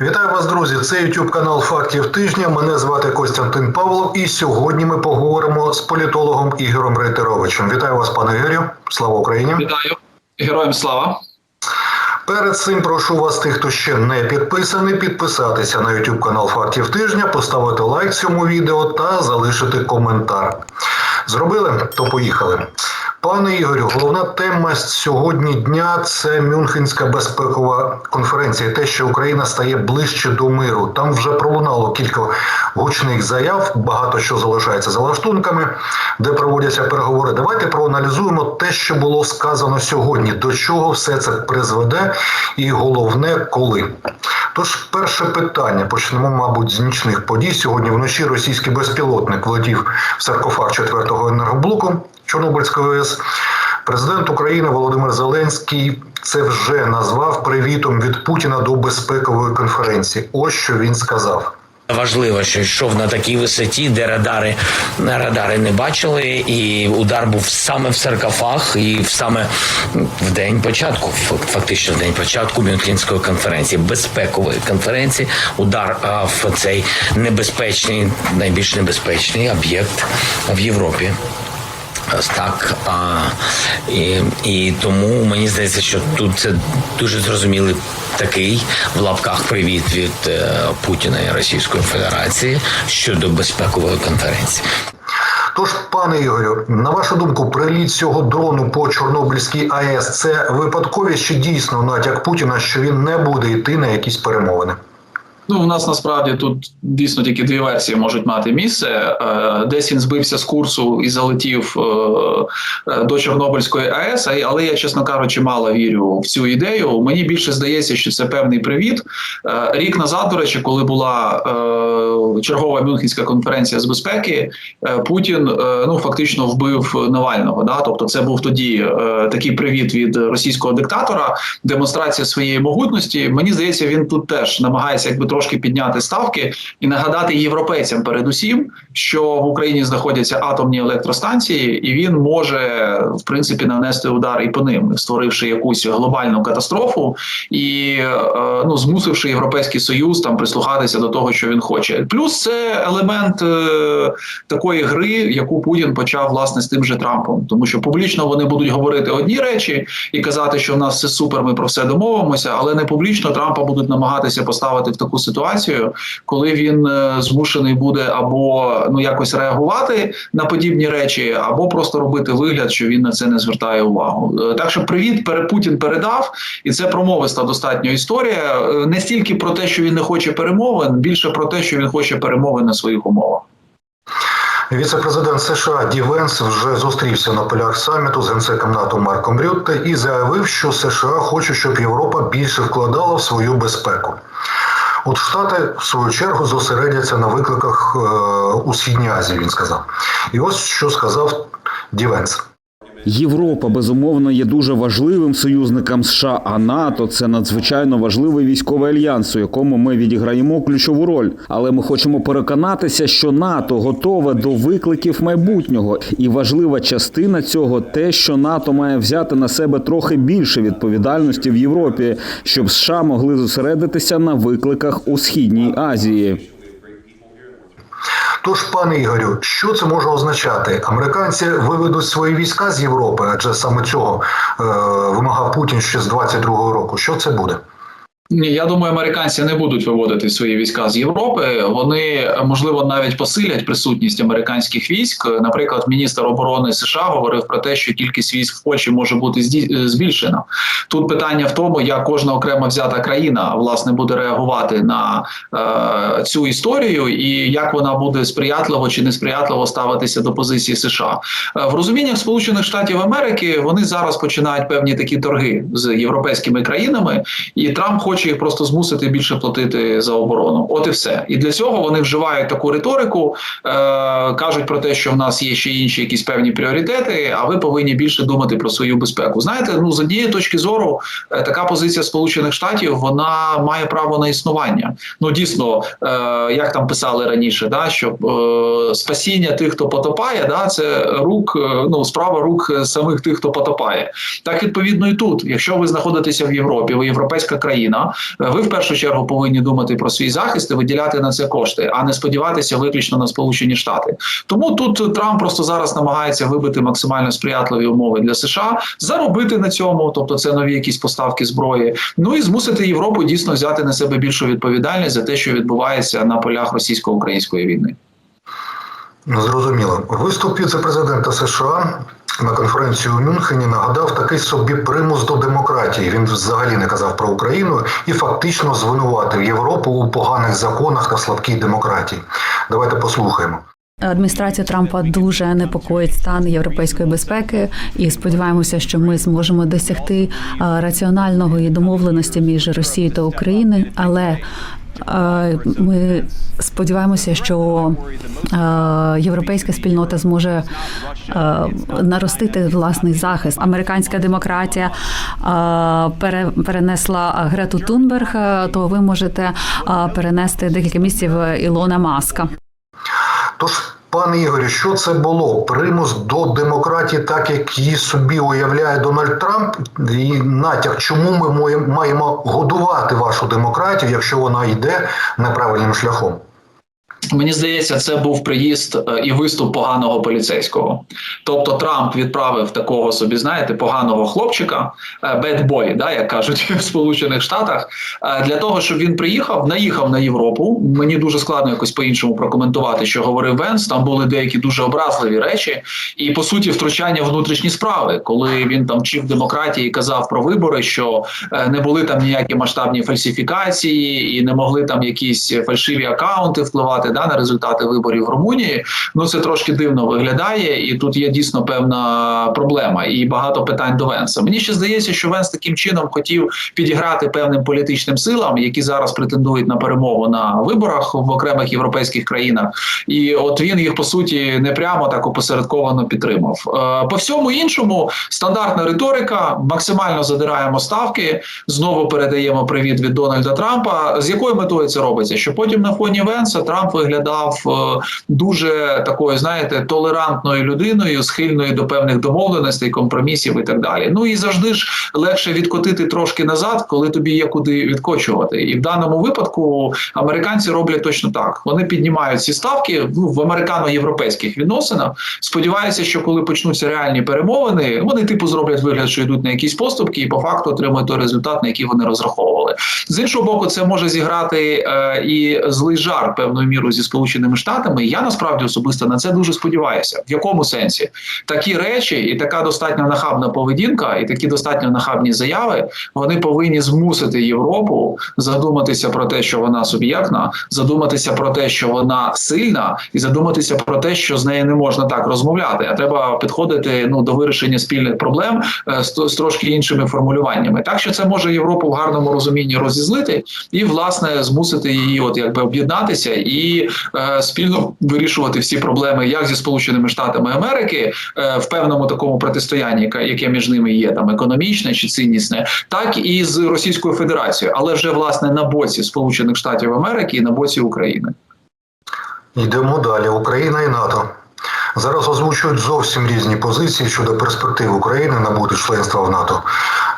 Вітаю вас, друзі! Це YouTube канал Фактів тижня. Мене звати Костянтин Павлов, і сьогодні ми поговоримо з політологом Ігорем Рейтеровичем. Вітаю вас, пане Ігорю. Слава Україні! Вітаю героям слава. Перед цим прошу вас, тих, хто ще не підписаний, підписатися на YouTube канал Фактів тижня, поставити лайк цьому відео та залишити коментар. Зробили? То поїхали. Пане Ігорю, головна тема сьогодні дня це Мюнхенська безпекова конференція. Те, що Україна стає ближче до миру. Там вже пролунало кілька гучних заяв, багато що залишається за лаштунками, де проводяться переговори. Давайте проаналізуємо те, що було сказано сьогодні, до чого все це призведе, і головне, коли. Тож, перше питання почнемо, мабуть, з нічних подій. Сьогодні вночі російський безпілотник влетів в саркофаг 4-го енергоблоку Чорнобильської АЕС. Президент України Володимир Зеленський це вже назвав привітом від Путіна до безпекової конференції. Ось що він сказав. Важливо, що йшов на такій висоті, де радари радари не бачили, і удар був саме в саркофаг, і саме в день початку, фактично в день початку Мюнхенської конференції, безпекової конференції. Удар в цей небезпечний, найбільш небезпечний об'єкт в Європі. Ось Так а, і, і тому мені здається, що тут це дуже зрозумілий такий в лапках привіт від е, Путіна і Російської Федерації щодо безпекової конференції. Тож, пане Ігорю, на вашу думку, приліт цього дрону по Чорнобильській АЕС це випадковість чи дійсно натяк Путіна, що він не буде йти на якісь перемовини? Ну, у нас насправді тут дійсно тільки дві версії можуть мати місце. Е, Десь він збився з курсу і залетів е, е, до Чорнобильської АЕС, але я, чесно кажучи, мало вірю в цю ідею. Мені більше здається, що це певний привіт. Рік назад, до речі, коли була чергова Мюнхенська конференція з безпеки, Путін ну фактично вбив Навального. Да? Тобто, це був тоді такий привіт від російського диктатора, демонстрація своєї могутності. Мені здається, він тут теж намагається якби трошки підняти ставки і нагадати європейцям, передусім, що в Україні знаходяться атомні електростанції, і він може в принципі нанести удар і по ним, створивши якусь глобальну катастрофу і е, ну змусивши європейський союз там прислухатися до того, що він хоче. Плюс це елемент е, такої гри, яку Путін почав власне з тим же Трампом, тому що публічно вони будуть говорити одні речі і казати, що в нас все супер, ми про все домовимося, але не публічно Трампа будуть намагатися поставити в таку ситуацію, коли він е, змушений буде або ну якось реагувати на подібні речі, або просто робити вигляд, що він на це не звертає увагу. Е, Так що привіт, пере Путін передав, і це промовиста достатньо історія. Е, Не стільки про те, що він не хоче перемовин, більше про те, що він хоче перемовин на своїх умовах. Віце-президент США Ді Венс вже зустрівся на полях саміту з генсеком НАТО Марком Рютте і заявив, що США хоче, щоб Європа більше вкладала в свою безпеку. От Штати, в свою чергу, зосередяться на викликах е, у Східній Азії, він сказав. І ось що сказав Ді Венс. Європа безумовно є дуже важливим союзником США, а НАТО це надзвичайно важливий військовий альянс, у якому ми відіграємо ключову роль. Але ми хочемо переконатися, що НАТО готове до викликів майбутнього, і важлива частина цього те, що НАТО має взяти на себе трохи більше відповідальності в Європі, щоб США могли зосередитися на викликах у східній Азії. Тож, пане Ігорю, що це може означати? Американці виведуть свої війська з Європи, адже саме цього е, вимагав Путін ще з 22-го року. Що це буде? Ні, я думаю, американці не будуть виводити свої війська з Європи. Вони можливо навіть посилять присутність американських військ. Наприклад, міністр оборони США говорив про те, що кількість військ в Польщі може бути збільшена. Тут питання в тому, як кожна окрема взята країна власне буде реагувати на е, цю історію, і як вона буде сприятливо чи несприятливо ставитися до позиції США. Е, в розуміннях Сполучених Штатів Америки вони зараз починають певні такі торги з європейськими країнами, і Трамп хоче їх просто змусити більше платити за оборону. От і все. І для цього вони вживають таку риторику, е, кажуть про те, що в нас є ще інші якісь певні пріоритети, а ви повинні більше думати про свою безпеку. Знаєте, ну з однієї точки зору, е, така позиція Сполучених Штатів вона має право на існування. Ну дійсно, е, як там писали раніше, да що е, спасіння тих, хто потопає, да це рук, е, ну справа рук самих тих, хто потопає. Так відповідно і тут, якщо ви знаходитеся в Європі, ви європейська країна, Е, ви в першу чергу повинні думати про свій захист і виділяти на це кошти, а не сподіватися виключно на Сполучені Штати. Тому тут Трамп просто зараз намагається вибити максимально сприятливі умови для США, заробити на цьому, тобто це нові якісь поставки зброї. Ну і змусити Європу дійсно взяти на себе більшу відповідальність за те, що відбувається на полях російсько-української війни. Ну, Зрозуміло. Виступ віце-президента США на конференції у Мюнхені нагадав такий собі примус до демократії. Він взагалі не казав про Україну і фактично звинуватив Європу у поганих законах та слабкій демократії. Давайте послухаємо. Адміністрація Трампа дуже непокоїть стан європейської безпеки, і сподіваємося, що ми зможемо досягти е, раціонального і домовленості між Росією та Україною. Але е, ми сподіваємося, що е, європейська спільнота зможе наростити власний захист. Американська демократія перенесла Грету Тунберг, то ви можете перенести декілька місяців Ілона Маска. Тож, пане Ігорю, що це було? Примус до демократії, так як її собі уявляє Дональд Трамп, і натяк, чому ми маємо годувати вашу демократію, якщо вона йде неправильним шляхом? Мені здається, це був приїзд е, і виступ поганого поліцейського. Тобто Трамп відправив такого собі, знаєте, поганого хлопчика, бедбой, да, як кажуть в Сполучених Штатах, е, для того, щоб він приїхав, наїхав на Європу. Мені дуже складно якось по-іншому прокоментувати, що говорив Венс. Там були деякі дуже образливі речі, і по суті, втручання внутрішні справи, коли він там вчив демократії казав про вибори, що е, не були там ніякі масштабні фальсифікації, і не могли там якісь фальшиві акаунти впливати да, на результати виборів в Румунії. Ну це трошки дивно виглядає, і тут є дійсно певна проблема і багато питань до Венса. Мені ще здається, що Венс таким чином хотів підіграти певним політичним силам, які зараз претендують на перемогу на виборах в окремих європейських країнах. І от він їх по суті не прямо так опосередковано підтримав. Е, По всьому іншому стандартна риторика, максимально задираємо ставки, знову передаємо привіт від Дональда Трампа. З якою метою це робиться? Що потім на фоні Венса Трамп виглядав е, дуже такою, знаєте, толерантною людиною, схильною до певних домовленостей, компромісів і так далі. Ну і завжди ж легше відкотити трошки назад, коли тобі є куди відкочувати. І в даному випадку американці роблять точно так. Вони піднімають ці ставки ну, в американо-європейських відносинах. Сподіваюся, що коли почнуться реальні перемовини, вони типу зроблять вигляд, що йдуть на якісь поступки, і по факту отримують той результат, на який вони розраховували. З іншого боку, це може зіграти е, і злий жарт певною мірою зі сполученими штатами. Я насправді особисто на це дуже сподіваюся. В якому сенсі такі речі і така достатньо нахабна поведінка, і такі достатньо нахабні заяви вони повинні змусити Європу задуматися про те, що вона суб'єктна, задуматися про те, що вона сильна, і задуматися про те, що з нею не можна так розмовляти. А треба підходити ну до вирішення спільних проблем е, з, з трошки іншими формулюваннями. Так що це може Європу в гарному розумінні розізлити і власне змусити її, от якби об'єднатися і е, спільно вирішувати всі проблеми, як зі сполученими штатами Америки е, в певному такому протистоянні, яке- між ними є, там економічне чи ціннісне, так і з Російською Федерацією, але вже власне на боці Сполучених Штатів Америки і на боці України. Йдемо далі. Україна і НАТО. Зараз озвучують зовсім різні позиції щодо перспектив України набути членства в НАТО.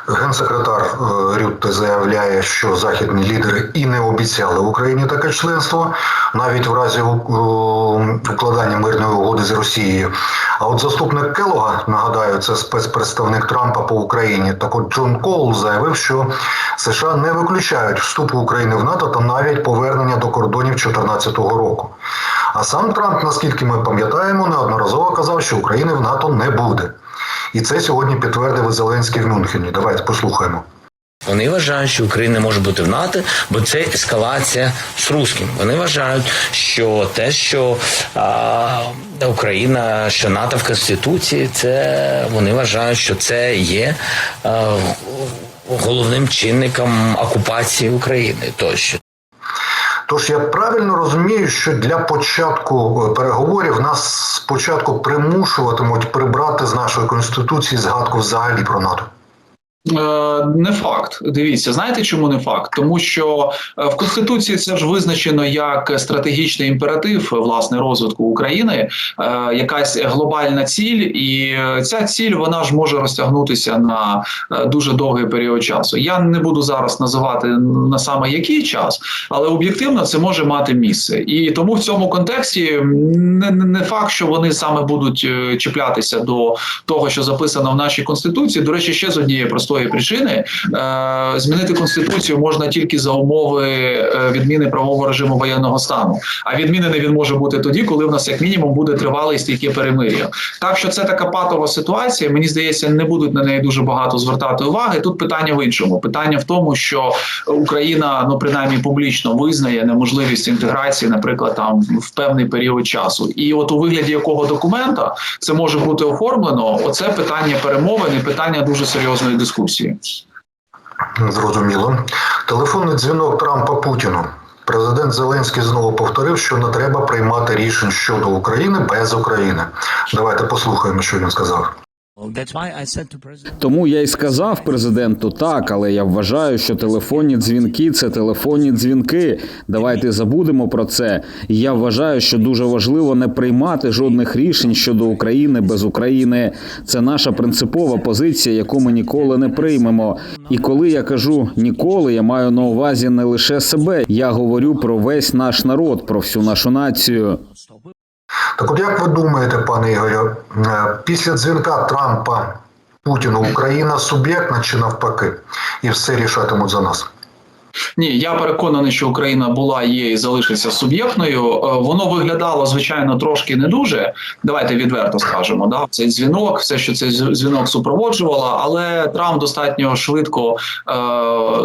Генсекретар е, Рютте заявляє, що західні лідери і не обіцяли Україні таке членство, навіть в разі укладання мирної угоди з Росією. А от заступник Келога, нагадаю, це спецпредставник Трампа по Україні. Так от Джон Коул заявив, що США не виключають вступу України в НАТО та навіть повернення до кордонів 2014 року. А сам Трамп, наскільки ми пам'ятаємо, неодноразово казав, що України в НАТО не буде. І це сьогодні підтвердив Зеленський в Мюнхені. Давайте послухаємо. Вони вважають, що Україна може бути в НАТО, бо це ескалація з русським. Вони вважають, що те, що а, Україна, що НАТО в Конституції, це вони вважають, що це є а, головним чинником окупації України тощо. Тож я правильно розумію, що для початку е, переговорів нас спочатку примушуватимуть прибрати з нашої конституції згадку взагалі про НАТО. Е, Не факт. Дивіться, знаєте, чому не факт? Тому що е, в конституції це ж визначено як стратегічний імператив власне розвитку України, е, якась глобальна ціль, і ця ціль вона ж може розтягнутися на дуже довгий період часу. Я не буду зараз називати на саме який час, але об'єктивно це може мати місце. І тому в цьому контексті не, не факт, що вони саме будуть чіплятися до того, що записано в нашій конституції. До речі, ще з однієї простої причини е, змінити конституцію можна тільки за умови е, відміни правового режиму воєнного стану. А відмінений він може бути тоді, коли в нас як мінімум буде тривале і стійке перемир'я. Так що це така патова ситуація. Мені здається, не будуть на неї дуже багато звертати уваги. Тут питання в іншому. Питання в тому, що Україна, ну принаймні публічно визнає неможливість інтеграції, наприклад, там в певний період часу. І от у вигляді якого документа це може бути оформлено, оце питання перемовин і питання дуже серйозної дискусії. Зрозуміло. Телефонний дзвінок Трампа Путіну. Президент Зеленський знову повторив, що не треба приймати рішень щодо України без України. Давайте послухаємо, що він сказав. Тому я й сказав президенту так, але я вважаю, що телефонні дзвінки це телефонні дзвінки. Давайте забудемо про це. Я вважаю, що дуже важливо не приймати жодних рішень щодо України без України. Це наша принципова позиція, яку ми ніколи не приймемо. І коли я кажу ніколи, я маю на увазі не лише себе. Я говорю про весь наш народ, про всю нашу націю. Так от як ви думаєте, пане Ігорю, е, після дзвінка Трампа Путіну Україна суб'єктна чи навпаки? І все рішатимуть за нас? Ні, я переконаний, що Україна була, є і залишиться суб'єктною. Е, Воно виглядало звичайно трошки не дуже. Давайте відверто скажемо. Да, цей дзвінок, все, що цей дзвінок супроводжувало, але Трамп достатньо швидко е,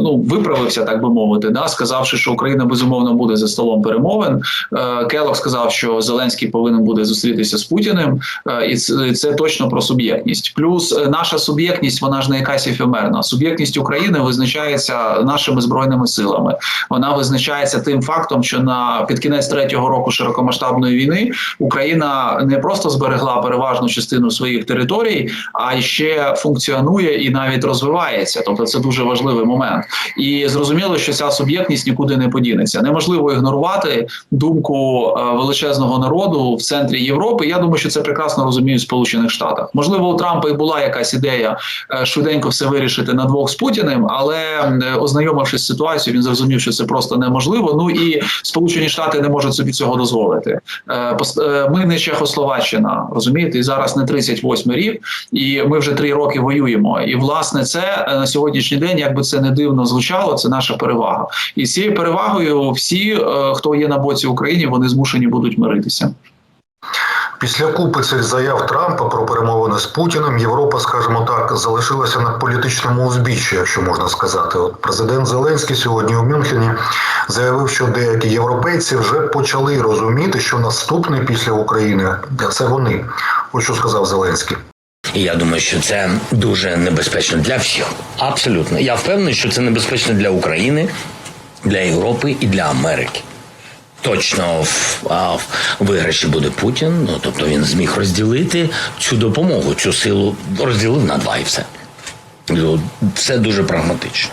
ну виправився, так би мовити, да, сказавши, що Україна безумовно буде за столом перемовин. Е, Келох сказав, що Зеленський повинен буде зустрітися з Путіним, е, і це, це точно про суб'єктність. Плюс е, наша суб'єктність, вона ж не якась ефемерна. Суб'єктність України визначається нашими збройними силами. Вона визначається тим фактом, що на під кінець третього року широкомасштабної війни Україна не просто зберегла переважну частину своїх територій, а ще функціонує і навіть розвивається. Тобто це дуже важливий момент. І зрозуміло, що ця суб'єктність нікуди не подінеться. Неможливо ігнорувати думку е, величезного народу в центрі Європи. Я думаю, що це прекрасно розуміють в Сполучених Штатах. Можливо, у Трампа і була якась ідея е, швиденько все вирішити на двох з Путіним, але е, ознайомившись з ситуацією, він зрозумів, що це просто неможливо. Ну і Сполучені Штати не можуть собі цього дозволити. Е, е, Ми не Чехословаччина, розумієте, і зараз не 38 рік, і ми вже три роки воюємо. І власне це е, на сьогоднішній день, як би це не дивно звучало, це наша перевага. І з цією перевагою всі, хто є на боці України, вони змушені будуть миритися. Після купи цих заяв Трампа про перемовини з Путіним Європа, скажімо так, залишилася на політичному узбіччі, якщо можна сказати. От президент Зеленський сьогодні у Мюнхені заявив, що деякі європейці вже почали розуміти, що наступний після України це вони. Ось що сказав Зеленський. І я думаю, що це дуже небезпечно для всіх. Абсолютно. Я впевнений, що це небезпечно для України, для Європи і для Америки. Точно в, а, в виграші буде Путін. Ну тобто він зміг розділити цю допомогу, цю силу розділив на два і все. Ну, Це дуже прагматично.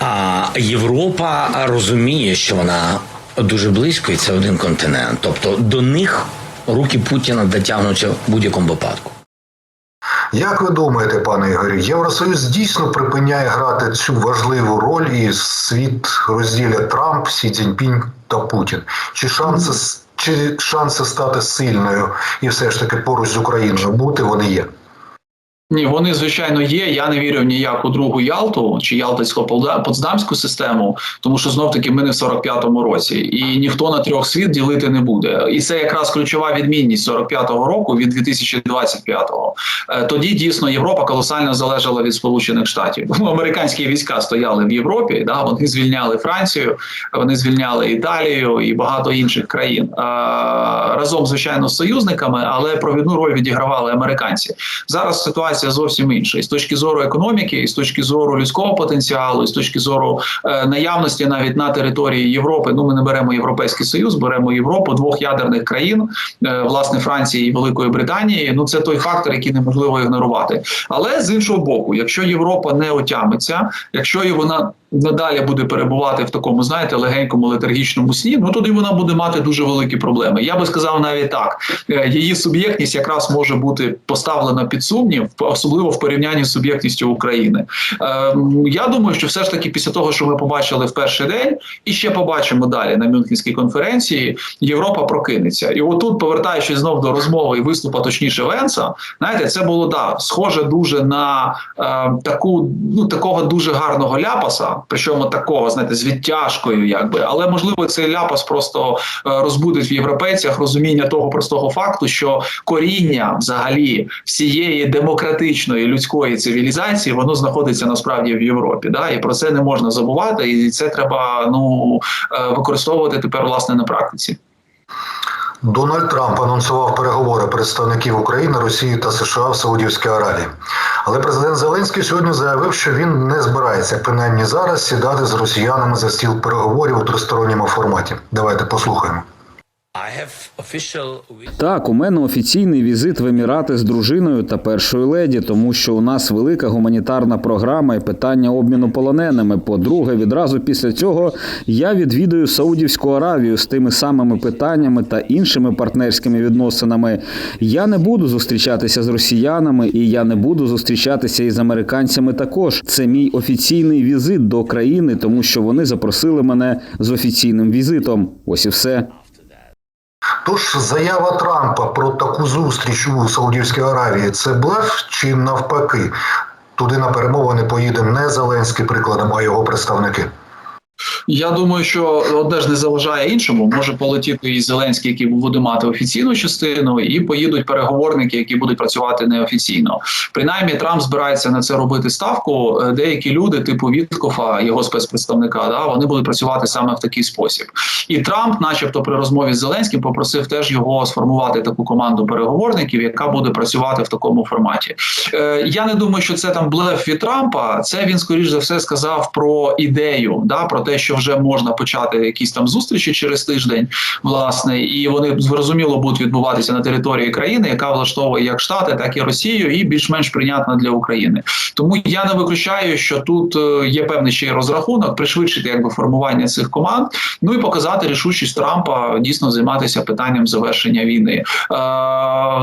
А Європа розуміє, що вона дуже близько, і це один континент. Тобто до них руки Путіна дотягнуться в будь-якому випадку. Як ви думаєте, пане Ігорі, Євросоюз дійсно припиняє грати цю важливу роль і світ розділя Трамп, Сі Цзіньпінь та Путін? Чи шанси чи шанси стати сильною і все ж таки поруч з Україною бути вони є? Ні, вони звичайно є. Я не вірю в ніяку другу Ялту чи Ялтицько-Потсдамську систему, тому що знов таки ми не в 45-му році, і ніхто на трьох світ ділити не буде. І це якраз ключова відмінність 45-го року від 2025-го. Е, Тоді дійсно Європа колосально залежала від Сполучених Штатів. Ну, Американські війська стояли в Європі. Да, вони звільняли Францію, вони звільняли Італію і багато інших країн Е, разом, звичайно, з союзниками, але провідну роль відігравали американці. Зараз ситуація ситуація зовсім інша. І з точки зору економіки, і з точки зору людського потенціалу, і з точки зору е, наявності навіть на території Європи. Ну ми не беремо Європейський Союз, беремо Європу двох ядерних країн, е, власне Франції і Великої Британії. Ну це той фактор, який неможливо ігнорувати. Але з іншого боку, якщо Європа не отямиться, якщо вона надалі буде перебувати в такому, знаєте, легенькому летаргічному сні, ну тоді вона буде мати дуже великі проблеми. Я би сказав навіть так: е, її суб'єктність якраз може бути поставлена під сумнів, особливо в порівнянні з суб'єктністю України. Е, Я думаю, що все ж таки після того, що ми побачили в перший день, і ще побачимо далі на Мюнхенській конференції, Європа прокинеться. І отут, повертаючись знов до розмови і виступа, точніше Венса, знаєте, це було да схоже дуже на е, таку, ну такого дуже гарного ляпаса, причому такого, знаєте, з відтяжкою, якби, але можливо цей ляпас просто е, розбудить в європейцях розуміння того простого факту, що коріння взагалі всієї демократичної людської цивілізації воно знаходиться насправді в Європі. Да? І про це не можна забувати, і це треба ну е, використовувати тепер власне на практиці. Дональд Трамп анонсував переговори представників України, Росії та США в Саудівській Аравії. Але президент Зеленський сьогодні заявив, що він не збирається принаймні зараз сідати з росіянами за стіл переговорів у тристоронньому форматі. Давайте послухаємо. Так, у мене офіційний візит в Емірати з дружиною та першою леді, тому що у нас велика гуманітарна програма і питання обміну полоненими. По-друге, відразу після цього я відвідую Саудівську Аравію з тими самими питаннями та іншими партнерськими відносинами. Я не буду зустрічатися з росіянами, і я не буду зустрічатися із американцями. Також це мій офіційний візит до країни, тому що вони запросили мене з офіційним візитом. Ось і все. Тож заява Трампа про таку зустріч у Саудівській Аравії це блеф чи навпаки? Туди на перемовини поїде не Зеленський прикладом, а його представники. Я думаю, що одне ж не заважає іншому. Може полетіти і Зеленський, який буде мати офіційну частину, і поїдуть переговорники, які будуть працювати неофіційно. Принаймні, Трамп збирається на це робити ставку. Е, Деякі люди, типу Віткофа, його спецпредставника, да вони будуть працювати саме в такий спосіб. І Трамп, начебто, при розмові з Зеленським, попросив теж його сформувати таку команду переговорників, яка буде працювати в такому форматі. Е, Я не думаю, що це там блеф від Трампа. Це він скоріш за все сказав про ідею, да про те, що вже можна почати якісь там зустрічі через тиждень, власне, і вони зрозуміло будуть відбуватися на території країни, яка влаштовує як Штати, так і Росію, і більш-менш прийнятна для України. Тому я не виключаю, що тут е, є певний ще й розрахунок, пришвидшити якби формування цих команд, ну і показати рішучість Трампа дійсно займатися питанням завершення війни. Е,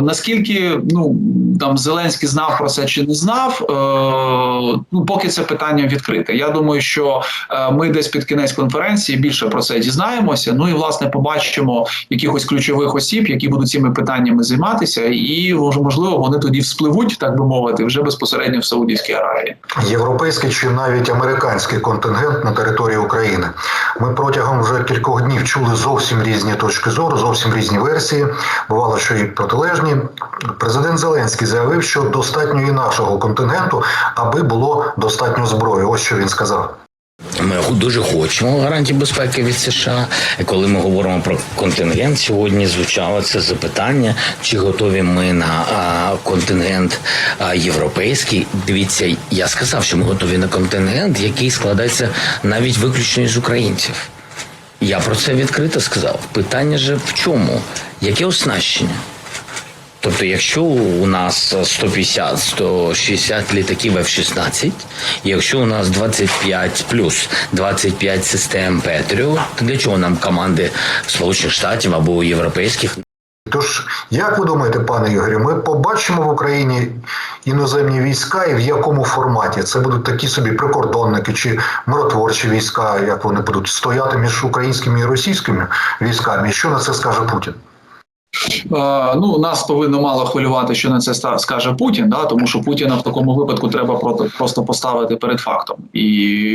наскільки ну там Зеленський знав про це чи не знав, е, ну поки це питання відкрите. Я думаю, що е, ми десь під кінець конференції більше про це дізнаємося. Ну і власне побачимо якихось ключових осіб, які будуть цими питаннями займатися, і можливо вони тоді вспливуть, так би мовити, вже безпосередньо в Саудівській Аравії. Європейський чи навіть американський контингент на території України. Ми протягом вже кількох днів чули зовсім різні точки зору, зовсім різні версії. Бувало, що і протилежні. Президент Зеленський заявив, що достатньо і нашого контингенту, аби було достатньо зброї. Ось що він сказав. Ми дуже хочемо гарантій безпеки від США. І коли ми говоримо про контингент, сьогодні звучало це запитання, чи готові ми на контингент європейський. Дивіться, я сказав, що ми готові на контингент, який складається навіть виключно із українців. Я про це відкрито сказав. Питання же в чому? Яке оснащення? Тобто, якщо у нас 150-160 літаків F-16, якщо у нас 25 плюс 25 систем Петріо, то для чого нам команди Сполучених Штатів або європейських? Тож, як ви думаєте, пане Ігорю, ми побачимо в Україні іноземні війська і в якому форматі? Це будуть такі собі прикордонники чи миротворчі війська, як вони будуть стояти між українськими і російськими військами? Що на це скаже Путін? Е, ну нас повинно мало хвилювати, що на це скаже Путін, да тому що Путіна в такому випадку треба просто поставити перед фактом, і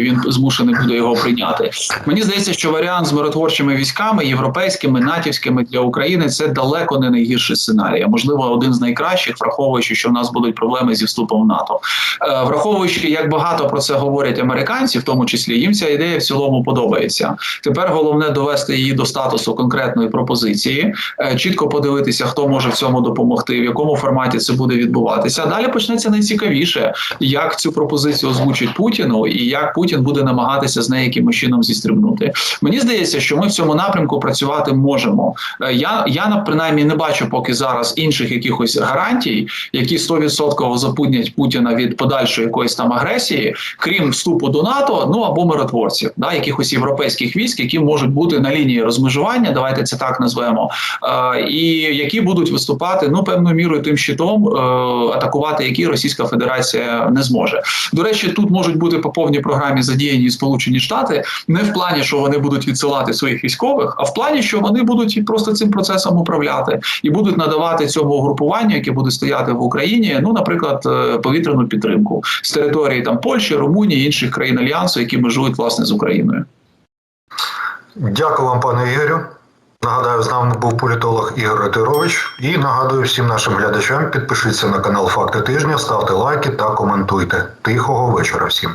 він змушений буде його прийняти. Мені здається, що варіант з миротворчими військами, європейськими, натівськими для України це далеко не найгірший сценарій, можливо один з найкращих, враховуючи, що в нас будуть проблеми зі вступом в НАТО. Е, враховуючи, як багато про це говорять американці, в тому числі їм ця ідея в цілому подобається. Тепер головне довести її до статусу конкретної пропозиції, е, чітко цікаво дивитися, хто може в цьому допомогти, в якому форматі це буде відбуватися. Далі почнеться найцікавіше, як цю пропозицію озвучить Путіну, і як Путін буде намагатися з нею якимось чином зістрибнути. Мені здається, що ми в цьому напрямку працювати можемо. Е, Я я на принаймні не бачу поки зараз інших якихось гарантій, які 100% запутнять Путіна від подальшої якоїсь там агресії, крім вступу до НАТО, ну або миротворців, да, якихось європейських військ, які можуть бути на лінії розмежування, давайте це так назвемо, е, і які будуть виступати ну певною мірою тим щитом, е, атакувати які Російська Федерація не зможе. До речі, тут можуть бути по повній програмі задіяні Сполучені Штати, не в плані, що вони будуть відсилати своїх військових, а в плані, що вони будуть просто цим процесом управляти і будуть надавати цьому угрупуванню, яке буде стояти в Україні, ну, наприклад, е, повітряну підтримку з території там Польщі, Румунії, інших країн альянсу, які межують власне з Україною. Дякую вам, пане Ігорю. Нагадаю, з нами був політолог Ігор Ретирович. І нагадую всім нашим глядачам, підпишіться на канал Факти тижня, ставте лайки та коментуйте. Тихого вечора всім.